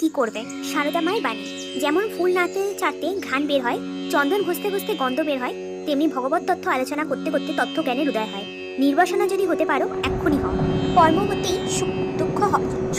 কি করবে? সারদা মায়ের বাণী। যেমন ফুল নাড়তে চাড়তে ঘান বের হয়, চন্দন ঘষতে ঘষতে গন্ধ বের হয়, তেমনি ভগবত তথ্য আলোচনা করতে করতে তথ্য জ্ঞানের উদয় হয়। নির্বাসনা যদি হতে পারো, এক্ষুনি হও। কর্মবতী সুখ দুঃখ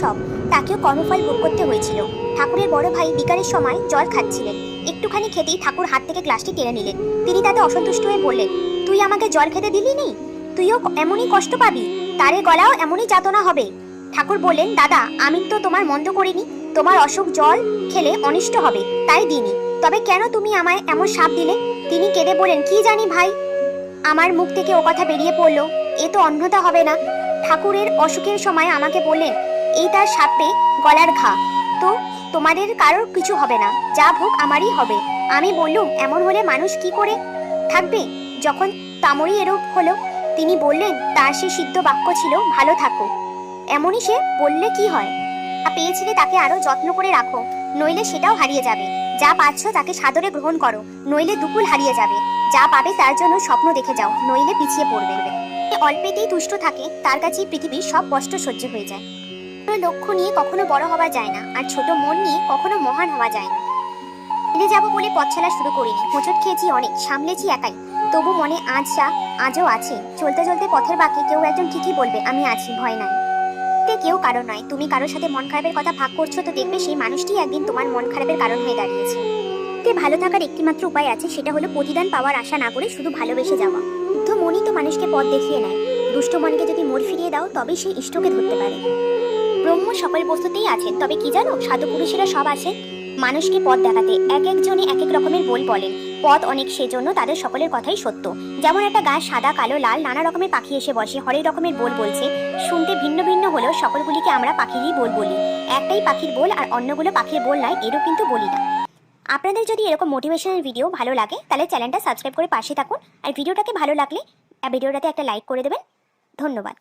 সব। তাকেও কর্মফল ভোগ করতে হয়েছিল। ঠাকুরের বড় ভাই বিকারের সময় জল খাচ্ছিলেন। একটুখানি খেতেই ঠাকুর হাত থেকে গ্লাসটি টেনে নিলেন। তিনি তাতে অসন্তুষ্ট হয়ে বললেন, তুই আমাকে জল খেতে দিলি নি? তুইও এমনই কষ্ট পাবি। তারে গলাও এমনই যাতনা হবে। ঠাকুর বললেন, দাদা, আমি তো তোমার মন্দ করিনি। তোমার অসুখ জল খেলে অনিষ্ট হবে, তাই দিইনি। তবে কেন তুমি আমায় এমন সাপ দিলে? তিনি কেঁদে বলেন কি জানি ভাই? আমার মুখ থেকে ও কথা বেরিয়ে পড়ল, এ তো অন্যতা হবে না। ঠাকুরের অসুখের সময় আমাকে বললেন, এই তার সাপে গলার ঘা। তো তোমাদের কারোর কিছু হবে না, যা ভোগ আমারই হবে। আমি বললুম, এমন হলে মানুষ কি করে থাকবে? যখন তামরি এরূপ হলো, তিনি বললেন, তার সে সিদ্ধ বাক্য ছিল, ভালো থাকো। এমনই সে বললে কি হয়? যা পেয়েছিলে তাকে আরও যত্ন করে রাখো, নইলে সেটাও হারিয়ে যাবে। যা পাচ্ছ তাকে সাদরে গ্রহণ করো, নইলে দুকুল হারিয়ে যাবে। যা পাবে তার জন্য স্বপ্ন দেখে যাও, নইলে পিছিয়ে পড়বে। অল্পেতেই তুষ্ট থাকে, তার কাছে পৃথিবীর সব কষ্ট সহ্য হয়ে যায়। লক্ষ্য নিয়ে কখনো বড় হওয়া যায় না, আর ছোট মন নিয়ে কখনো মহান হওয়া যায় না। ফিরে যাব বলে পথ চলা শুরু করিনি, হোঁচট খেয়েছি অনেক, সামলেছি একাই। তবু মনে আজ যা, আজও আছে। চলতে চলতে পথের বাকি কেউ একজন ঠিকই বলবে, আমি আছি, ভয় নাই। তে কেউ কারও নয়। তুমি কারোর সাথে মন খারাপের কথা ভাগ করছ তো দেখবে সেই মানুষটি একদিন তোমার মন খারাপের কারণ হয়ে দাঁড়িয়েছে। তে ভালো থাকার একটিমাত্র উপায় আছে, সেটা হলো প্রতিদান পাওয়ার আশা না করে শুধু ভালোবেসে যাওয়া। শুদ্ধ মনই তো মানুষকে পথ দেখিয়ে নেয়। দুষ্ট মনকে যদি মোড় ফিরিয়ে দাও, তবেই সেই ইষ্টকে ধরতে পারে। ব্রহ্ম সকল বস্তুতেই আছেন, তবে কি জানো? সাধু পুরুষেরা সব আছেন। মানুষকে পথ দেখাতে এক একজনে এক এক রকমের বল বলেন পথ অনেক সেজন্য তাদের সকলের কথাই সত্য। যেমন একটা গাছ সাদা, কালো, লাল, নানা রকমের পাখি এসে বসে, হরেক রকমের বোল বলছে। শুনতে ভিন্ন ভিন্ন হলেও সকলগুলিকে আমরা পাখিরই বোল বলি। একটাই পাখির বোল আর অন্যগুলো পাখির বোল নয় এরও কিন্তু বলি না। আপনাদের যদি এরকম মোটিভেশনাল ভিডিও ভালো লাগে, তাহলে চ্যানেলটা সাবস্ক্রাইব করে পাশে থাকুন। আর ভিডিওটাকে ভালো লাগলে, ভিডিওটাতে একটা লাইক করে দেবেন। ধন্যবাদ।